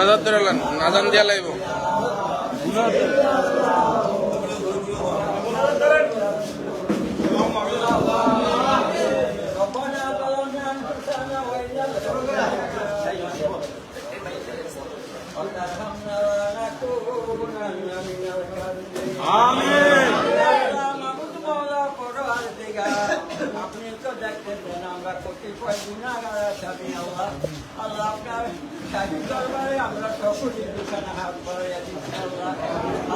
মোনাজাত ধরে নাজান দিয়া লাগব। আপনি তো দেখতেছেন আমরা কতিপয় গুণাগার আছি আল্লাহ। আল্লাহ আপনার শাহী দরবারে আমরা সকলেই দুখানা হাত বাড়াইয়া দিচ্ছি আল্লাহ।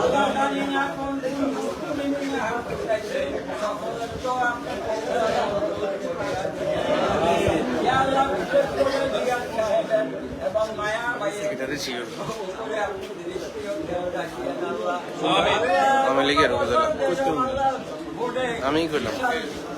আল্লাহ জানি না কোন দিন মুসলিম হাত উঠাইছে সকলের তো আপনার আল্লাহ বিশেষ করে জিয়াদ সাহেবের এবং মায়া ভাইয়ের এটারে শিওর উপরে আপনি দৃষ্টিও খেয়াল রাখিয়েন আল্লাহ। আওয়ামী লীগের উপজেলা ভোটে আমিই করলাম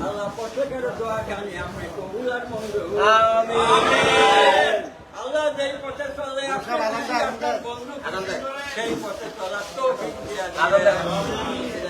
আল্লাহ প্রত্যেকের দোয়া কানি আপনি কবুলার মন্ত্র আল্লাহ যেই পথে চলে আপনার বন্ধু সেই পথে চলার কালিমে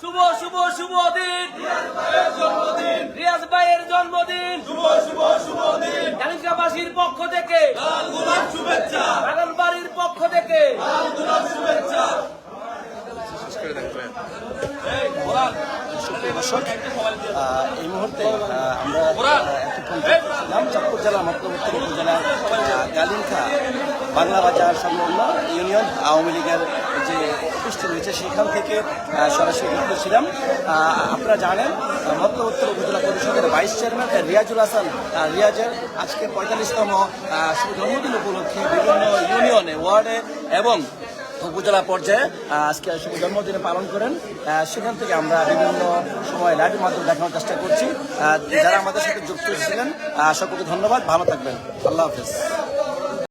শুভ শুভ শুভ দিন। রিয়াজ ভাইয়ের জন্মদিন। জানিকাবাসীর পক্ষ থেকে। বাগানবাড়ির পক্ষ থেকে। করে দেন সুপ্রিয় দর্শক আহ, এই মুহূর্তে আমরা আহ, একটি পঞ্চায়েত ছিলাম চাঁদপুর জেলা মতলবুত্তর উপজেলার আহ, বাংলা বাজার ইউনিয়ন আওয়ামী লীগের যে অফিসটি রয়েছে সেখান থেকে সরাসরি যুক্ত ছিলাম আপনারা জানেন উত্তর উপজেলা পরিষদের ভাইস চেয়ারম্যান রিয়াজুল হাসান রিয়াজের আজকে পঁয়তাল্লিশতম জন্মদিন উপলক্ষে বিভিন্ন ইউনিয়নে ওয়ার্ডে এবং উপজেলা পর্যায়ে আজকে শুভ জন্মদিনে পালন করেন। সেখান থেকে আমরা বিভিন্ন সময় লাইভের মাধ্যমে দেখানোর চেষ্টা করছি। যারা আমাদের সাথে যুক্ত ছিলেন সকলকে ধন্যবাদ। ভালো থাকবেন। আল্লাহ হাফেজ।